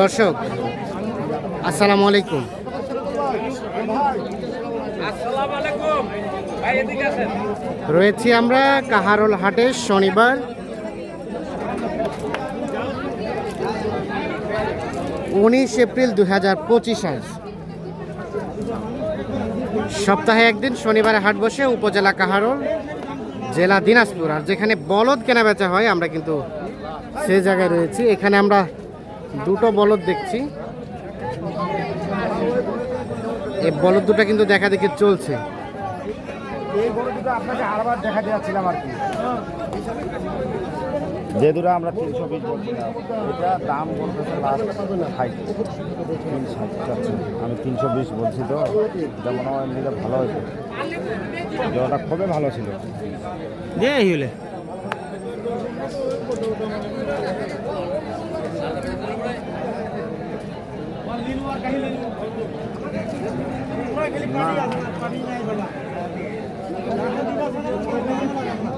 দর্শক, আসসালামু আলাইকুম। রয়েছি আমরা কাহারোল হাটে, শনিবার। উনিশ এপ্রিল দু হাজার পঁচিশ আজ। সপ্তাহে একদিন শনিবারে হাট বসে উপজেলা কাহারোল, জেলা দিনাজপুর। আর যেখানে বলদ কেনা বেচা হয়, আমরা কিন্তু সে জায়গায় রয়েছি। এখানে আমরা দুটো বলদ দেখছি। এই বলদ দুটো কিন্তু দেখা দেখি চলছে। এই গরু দুটো আপনাকে আরবার দেখা দিয়েছিলাম আর কি যে দুটো আমরা তিনশো বিশ বলছিলাম এটা দাম বলতেছে লাস্ট ষাট তিন ষাট। চাচ্ছে আমি তিনশো বিশ বলছি তো এটা মনে হয় নিলে ভালো হয়েছে জলটা খুবই ভালো ছিল।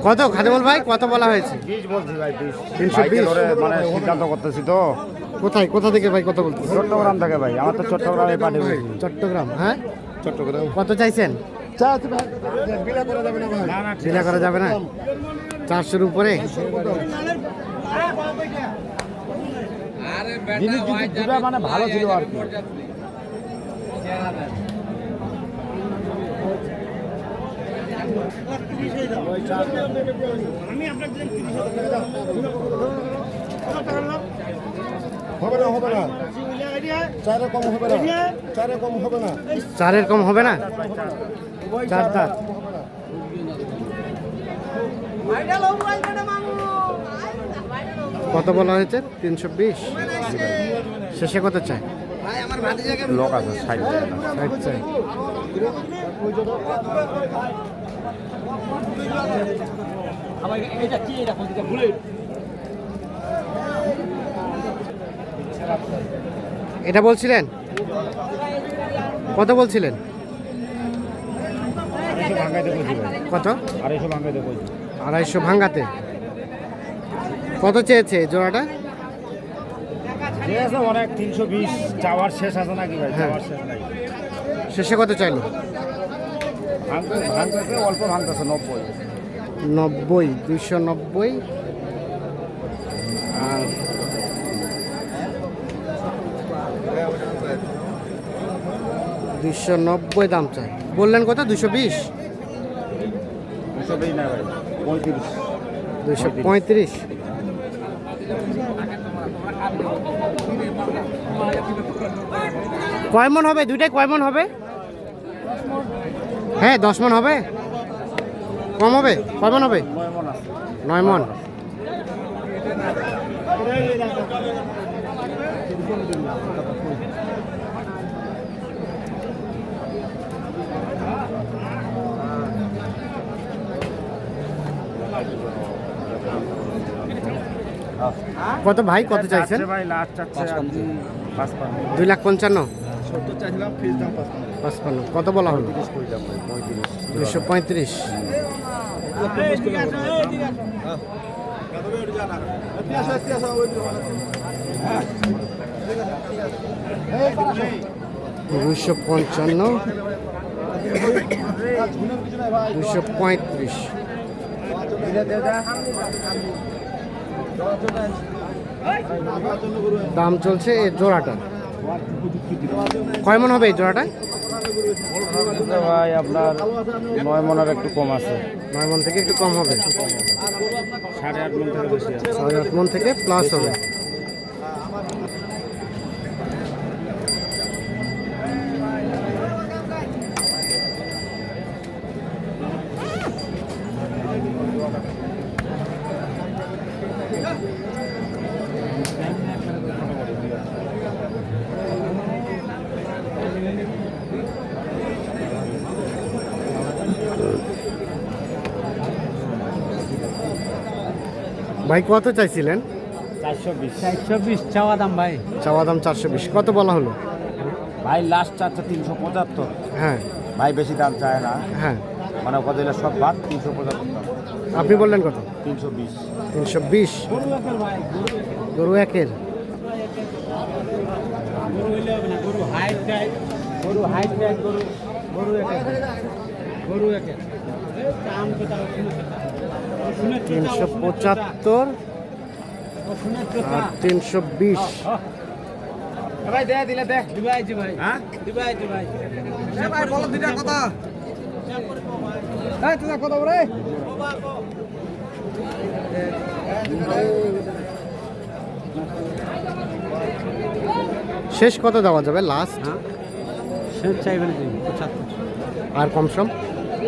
কত খাদেমুল ভাই কত বলা হয়েছে? বিশ বলছি ভাই বিশ। 320 বাইকে মানে সিদ্ধান্ত করতেছি তো। কোথায় কোথা থেকে ভাই কত বলতে চট্টগ্রাম থেকে ভাই আমার তো চট্টগ্রামে পাঠিয়ে চট্টগ্রাম হ্যাঁ? চট্টগ্রাম। কত চাইছেন? না না বিলা করা যাবে না? চারশোর উপরে আরে জিনিস দুটো দুটো মানে ভালো ছিল আর কি। হবে না হবে না। চারে কম হবে না। চারে কম হবে না। চারের কম হবে না? চার দাঁত কত বলা হয়েছে? তিনশো বিশ। শেষে কত চাই লোক আছে ষাট ষাট চাই এটা বলছিলেন? কত বলছিলেন? কত? আড়াইশো ভাঙ্গাতে কত চেয়েছে জোড়াটা? আছে অনেক তিনশো বিশ চাওয়ার শেষ আছে নাকি ভাই? হ্যাঁ। চাওয়ার শেষ নাই শেষে কত চাইলো? ভাঙতে ভাঙতেছে অল্প ভাঙতেছে নব্বই। নব্বই দুইশো নব্বই। আর দুইশো নব্বই দাম চাই। বললেন কত? দুশো বিশ? দুশো পঁয়ত্রিশ। কয় মন হবে? দুইটাই কয় মন হবে? হ্যাঁ দশ মন হবে। কম হবে? কয় মন হবে? নয় মন কত ভাই কত চাইছেন? ভাই লাস্ট চাচ্ছে আপনি দুই লাখ পঞ্চান্ন? সত্তর চাইছিলাম ফিস দাম পাঁচপান্ন কত বলা হলো? দুশো পঁয়ত্রিশ। দুশো পঞ্চান্ন। দুশো পঁয়ত্রিশ। দাম চলছে এই জোড়াটা। কয় মন হবে এই জোড়াটা? ভাই আপনার নয় মনের একটু কম আছে। নয় মন থেকে একটু কম হবে। সাড়ে আট মন থেকে সাড়ে আট মন থেকে প্লাস হবে। ভাই কত চাইছিলেন? চারশো বিশ। চারশো বিশ চাওয়া দাম ভাই। চাওয়া দাম চারশো বিশ। কত বলা হলো? ভাই লাস্ট চারশো তিনশো পঁচাত্তর। হ্যাঁ। ভাই বেশি দাম চায় না। হ্যাঁ। মানে দিলে সব বাদ তিনশো পঁচাত্তর আপনি বললেন কত? তিনশো বিশ। তিনশো বিশ। গরু একের? তিনশো পঁচাত্তর আর তিনশো বিশ। ভাই দে দিলে দে দিবাইছি ভাই। হ্যাঁ? দিবাইছি ভাই। কথা। এই তুই বলে শেষ কত দেওয়া যাবে? লাস্ট হ্যাঁ। চাইবেন পঁচাত্তর। আর কম সম?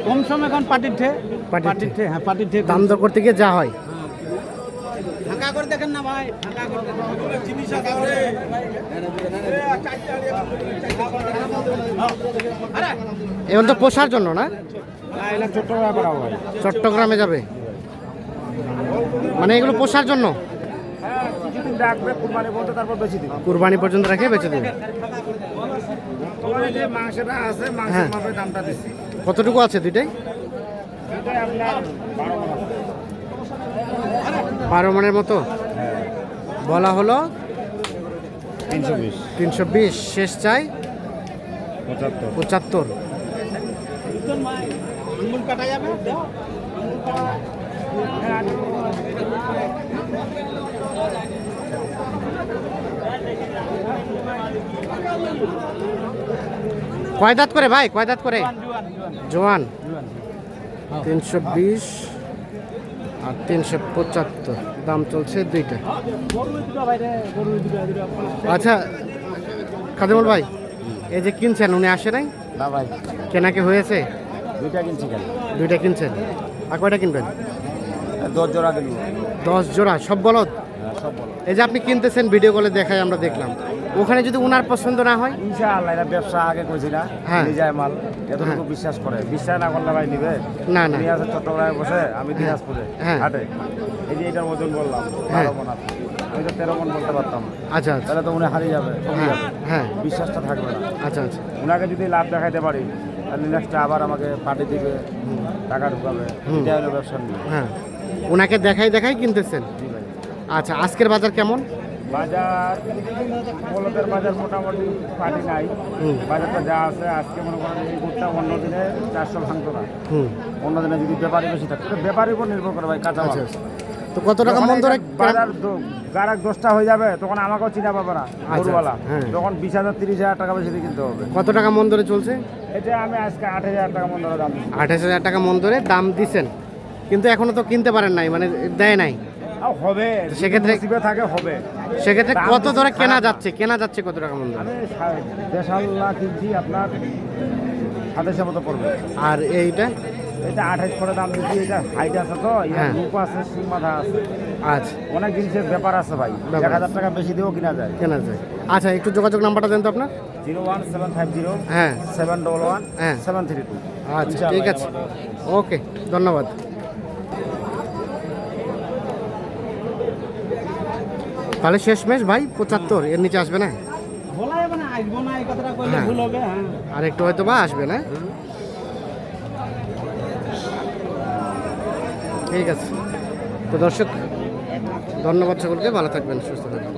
কম সম এখন পার্টির ঠে পার্টির ঠে। হ্যাঁ পার্টির ঠে দাম দর করতে গিয়ে যা হয়। ফাঁকা করে দেখেন না ভাই ফাঁকা করে দেখেন। জিনিস এখন তো পোষার জন্য না? চট্টগ্রামে যাবে? মানে এগুলো পোষার জন্য? হ্যাঁ কুরবানি বলতে তারপর বেশি দিবে। কুরবানি পর্যন্ত রেখে বেঁচে দেবে? হ্যাঁ। কতটুকু আছে দুইটাই? বারো মনের মতো? বলা হলো? তিনশো বিশ। তিনশো বিশ শেষ চাই? পঁচাত্তর। পঁচাত্তর। আঙ্গুল কাটা যাবে দাও কয় দাঁত করে? ভাই কয় দাঁত করে জোয়ান। তিনশো বিশ। আর তিনশো পঁচাত্তর। দাম চলছে দুইটা। আচ্ছা খাদিমুল ভাই এই যে কিনছেন উনি আসে নাই? না ভাই। কেনাকে হয়েছে? দুইটা কিনছি কেন? দুইটা কিনছেন। আর কয়টা কিনবেন? দশ জোড়া কিনবো। দশ জোড়া সব বলদ? হ্যাঁ এই যে আপনি কিনতেছেন ভিডিও কলে দেখায় আমরা দেখলাম। ওখানে যদি উনার পছন্দ না হয়? ইনশাআল্লাহ এটা ব্যবসা আগে কইছি না। হ্যাঁ। নিজের মাল হ্যাঁ। এতটুকু বিশ্বাস করে। বিশ্বাস না করলে ভাই নিবে? না না। আছে চট্টগ্রামে বসে আমি দিনাজপুরে হ্যাঁ। হাটে। এই যে এটার ওজন বললাম হ্যাঁ। বারো মন আছে। তো তেরো মন বলতে পারতাম। আচ্ছা আচ্ছা। তাহলে তো উনি হারিয়ে যাবে হ্যাঁ হ্যাঁ। বিশ্বাসটা থাকবে না। আচ্ছা আচ্ছা। উনাকে যদি লাভ দেখাইতে পারি তাহলে নেক্সটটা আবার আমাকে পার্টি দিবে টাকা ঢুকাবে। এটা হলো ব্যবসা হ্যাঁ। ওনাকে দেখাই দেখাই কিনতেছেন? আচ্ছা আজকের বাজার কেমন? বাজার বলদের বাজার মোটামুটি পার্টি নাই। বাজারটা যা আছে আজকে মনে করেন এই গুড়টা অন্য দিনে চারশো ভাঙতো না। অন্য দিনে যদি ব্যাপারী বেশি থাকতো তো ব্যাপারীর উপর নির্ভর করে ভাই কাঁচা। আচ্ছা আচ্ছা। তো কত টাকা মন ধরে বাজার গারাক দশটা হয়ে যাবে তখন আমাকেও চিনা পাবে না গরুওয়ালা। হ্যাঁ। তখন বিশ হাজার তিরিশ হাজার টাকা বেশি কিনতে হবে। কত টাকা মন ধরে চলছে? এটা আমি আজকে আট হাজার টাকা মতো দাম দিচ্ছি। আঠাশ হাজার টাকা মন ধরে দাম দিচ্ছেন কিন্তু এখনও তো কিনতে পারেন নাই মানে দেয় নাই। হবে সেক্ষেত্রে- নসিবে থাকে হবে। সেক্ষেত্রে কত ধরে কেনা যাচ্ছে? কেনা যাচ্ছে কত টাকা মন ধরে দেশাল্লা কিনছি আপনার সাতাশের মতো পড়বে। আর এইটা? এটা আঠাশ করে দাম দিচ্ছি এটা হাইট আছে তো হ্যাঁ। রূপ আছে সিং মাথা আছে। আচ্ছা। অনেক জিনিসের ব্যাপার আছে ভাই। এক হাজার টাকা বেশি দিয়েও কিনা যায়। কেনা যায়। আচ্ছা একটু যোগাযোগ নাম্বারটা দেন তো আপনার। Zero one seven five zero হ্যাঁ। সেভেন ডবল ওয়ান হ্যাঁ। Seven three two. আচ্ছা ঠিক আছে। ওকে ধন্যবাদ। তাহলে শেষমেশ ভাই পঁচাত্তর এর নিচে আসবে না? হ্যাঁ। হ্যাঁ। আর একটু হয়তো বা আসবে না? ঠিক আছে। তো দর্শক ধন্যবাদ সকলকে ভালো থাকবেন সুস্থ থাকবেন।